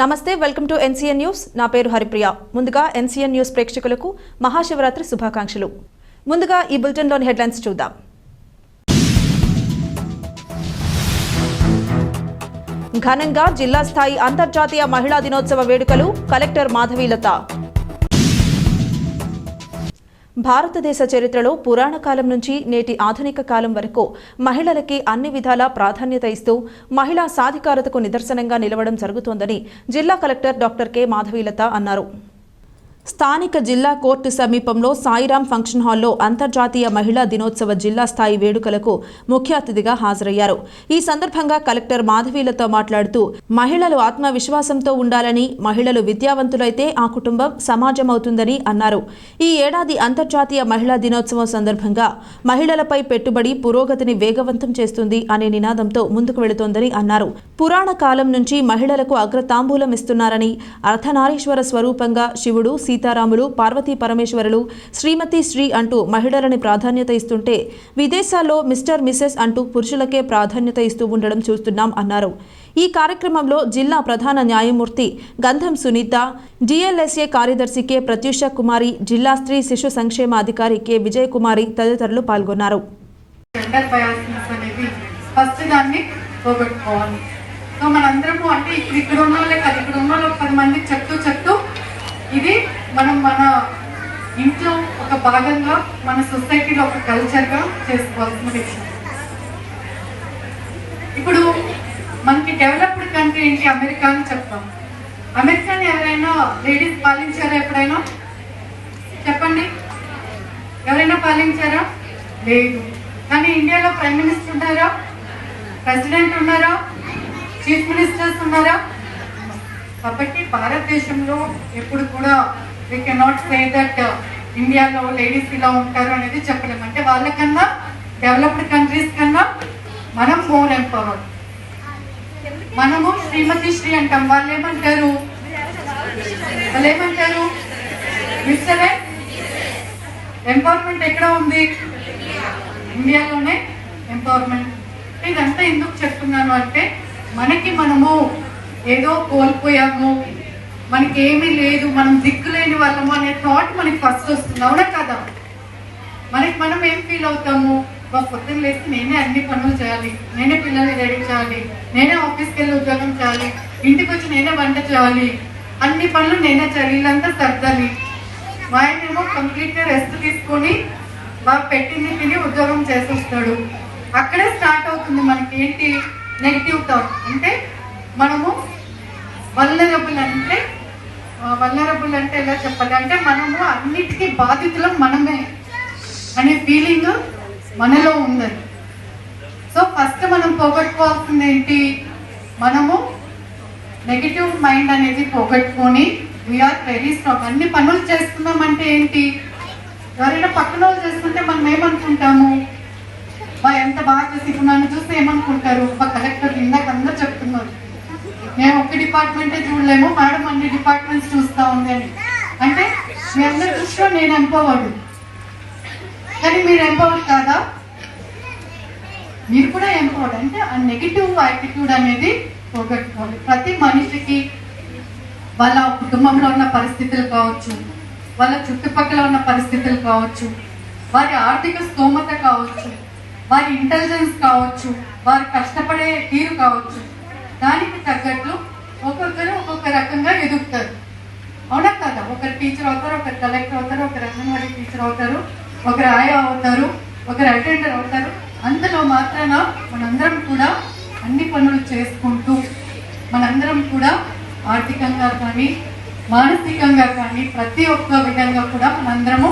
నమస్తే welcome to NCN news. నా పేరు హరిప్రియ. ముందుగా ఎన్సీఎన్ న్యూస్ ప్రేక్షకులకు మహాశివరాత్రి శుభాకాంక్షలు. ముందుగా ఈ బులెటిన్లోని హెడ్లైన్స్ చూద్దాం. ఘనంగా జిల్లా స్థాయి అంతర్జాతీయ మహిళా దినోత్సవ వేడుకలు కలెక్టర్ మాధవీలత భారతదేశ చరిత్రలో పురాణ కాలం నుంచి నేటి ఆధునిక కాలం వరకు మహిళలకి అన్ని విధాల ప్రాధాన్యత ఇస్తూ మహిళా సాధికారతకు నిదర్శనంగా నిలవడం జరుగుతోందని జిల్లా కలెక్టర్ డాక్టర్ కె మాధవీలత అన్నారు. స్థానిక జిల్లా కోర్టు సమీపంలో సాయిరాం ఫంక్షన్ హాల్లో అంతర్జాతీయ మహిళా దినోత్సవ జిల్లా స్థాయి వేడుకలకు ముఖ్య అతిథిగా హాజరయ్యారు. ఈ సందర్భంగా కలెక్టర్ మాధవీలతో మాట్లాడుతూ మహిళలు ఆత్మవిశ్వాసంతో ఉండాలని మహిళలు విద్యావంతులైతే ఆ కుటుంబం సమాజం అవుతుందని అన్నారు. ఈ ఏడాది అంతర్జాతీయ మహిళా దినోత్సవం సందర్భంగా మహిళలపై పెట్టుబడి పురోగతిని వేగవంతం చేస్తుంది అనే నినాదంతో ముందుకు వెళుతోందని అన్నారు. పురాణ కాలం నుంచి మహిళలకు అగ్రతాంబూలం ఇస్తున్నారని అర్ధనారీశ్వర స్వరూపంగా శివుడు సీతారాములు పార్వతీ పరమేశ్వరులు శ్రీమతి శ్రీ అంటూ మహిళలని ప్రాధాన్యత ఇస్తుంటే విదేశాల్లో మిస్టర్ మిసెస్ అంటూ పురుషులకే ప్రాధాన్యత ఇస్తూ ఉండడం చూస్తున్నాం అన్నారు. ఈ కార్యక్రమంలో జిల్లా ప్రధాన న్యాయమూర్తి గంధం సునీత డిఎల్ఎస్ఏ కార్యదర్శి కె ప్రత్యూష కుమారి జిల్లా స్త్రీ శిశు సంక్షేమ అధికారి కె విజయకుమారి తదితరులు పాల్గొన్నారు. ఫస్ట్ దాన్ని పోగొట్టుకోవాలి సో మనందరము అంటే ఇప్పుడు ఇక్కడ ఉన్న వాళ్ళే కాదు ఇక్కడ ఉన్న వాళ్ళు పది మందికి చెప్తూ చెప్తూ ఇది మనం మన ఇంట్లో ఒక భాగంగా మన సొసైటీలో ఒక కల్చర్గా చేసుకోవాల్సిన విషయం. ఇప్పుడు మనకి డెవలప్డ్ కంట్రీ ఏంటి? అమెరికా అని చెప్తాం. అమెరికాని ఎవరైనా లేడీస్ పాలించారా ఎప్పుడైనా? చెప్పండి. ఎవరైనా పాలించారా? లేదు. కానీ ఇండియాలో ప్రైమ్ మినిస్టర్ ఉన్నారా? ప్రెసిడెంట్ ఉన్నారా? చీఫ్ మినిస్టర్స్ ఉన్నారా కాబట్టి భారతదేశంలో ఎప్పుడు కూడా వీ కెనాట్ సే దట్ ఇండియాలో లేడీస్ ఇలా ఉంటారు అనేది చెప్పలేము. అంటే వాళ్ళకన్నా డెవలప్డ్ కంట్రీస్ కన్నా మనం మోర్ ఎంపవర్ మనము శ్రీమతి శ్రీ అంటాం. వాళ్ళు ఏమంటారు వాళ్ళు ఏమంటారు మిస్టరే ఎంపవర్మెంట్ ఎక్కడ ఉంది? ఇండియాలోనే ఎంపవర్మెంట్ ఇదంతా ఎందుకు చెప్తున్నాను అంటే మనకి మనము ఏదో కోల్పోయాము. మనకి ఏమీ లేదు మనం దిక్కు లేని వాళ్ళము అనే థాట్ మనకి ఫస్ట్ వస్తుంది. అవునా కదా? మనకి మనం ఏం ఫీల్ అవుతాము? మా పొద్దున్న లేస్తే నేనే అన్ని పనులు చేయాలి. నేనే పిల్లల్ని రెడీ చేయాలి. నేనే ఆఫీస్కి వెళ్ళి ఉద్యోగం చేయాలి. ఇంటికి వచ్చి నేనే వంట చేయాలి. అన్ని పనులు నేనే చేయాలి. ఇల్లంతా సర్దాలి. మా ఆయనేమో రెస్ట్ తీసుకొని బాగా పెట్టింది తిని ఉద్యోగం చేసేస్తాడు. అక్కడే స్టార్ట్ అవుతుంది మనకి ఏంటి నెగిటివ్ థాట్ అంటే మనము వల్లరబుల్ అంటే వల్లరబుల్ అంటే ఎలా చెప్పాలి? అంటే మనము అన్నిటికీ బాధితులం మనమే అనే ఫీలింగ్ మనలో ఉందని సో ఫస్ట్ మనం పోగొట్టుకోవాల్సింది ఏంటి? మనము నెగిటివ్ మైండ్ అనేది పోగొట్టుకొని వీఆర్ వెరీ స్ట్రాంగ్ అన్ని పనులు చేస్తున్నామంటే ఏంటి? ఎవరైనా పక్కన వాళ్ళు చేస్తుంటే మనం ఏమనుకుంటాము? ఎంత బాగా చేసి నన్ను చూస్తే ఏమనుకుంటారు మా కలెక్టర్ ఇందాక అందరూ చెప్తున్నారు మేము ఒక డిపార్ట్మెంటే చూడలేము. మేడం అన్ని డిపార్ట్మెంట్స్ చూస్తా ఉంది అని. అంటే మీ అందరి దృష్టిలో నేను ఎంపవర్డ్. కానీ మీరు ఎంపవర్డ్ కాదా? మీరు కూడా ఎంపవర్డ్. అంటే ఆ నెగిటివ్ యాటిట్యూడ్ అనేది పోగొట్టుకోవాలి. ప్రతి మనిషికి వాళ్ళ కుటుంబంలో ఉన్న పరిస్థితులు కావచ్చు వాళ్ళ చుట్టుపక్కల ఉన్న పరిస్థితులు కావచ్చు వారి ఆర్థిక స్తోమత కావచ్చు వారి ఇంటెలిజెన్స్ కావచ్చు వారి కష్టపడే తీరు కావచ్చు. దానికి తగ్గట్లు ఒక్కొక్కరు ఒక్కొక్క రకంగా ఎదుగుతారు. అవునా కదా? ఒకరు టీచర్ అవుతారు ఒకరు కలెక్టర్ అవుతారు ఒకరు అంగన్వాడీ టీచర్ అవుతారు ఒకరు ఆయా అవుతారు ఒకరు అటెండర్ అవుతారు. అందులో మాత్రాన మనందరం కూడా అన్ని పనులు చేసుకుంటూ మనందరం కూడా ఆర్థికంగా కానీ మానసికంగా కానీ ప్రతి ఒక్క విధంగా కూడా మనందరము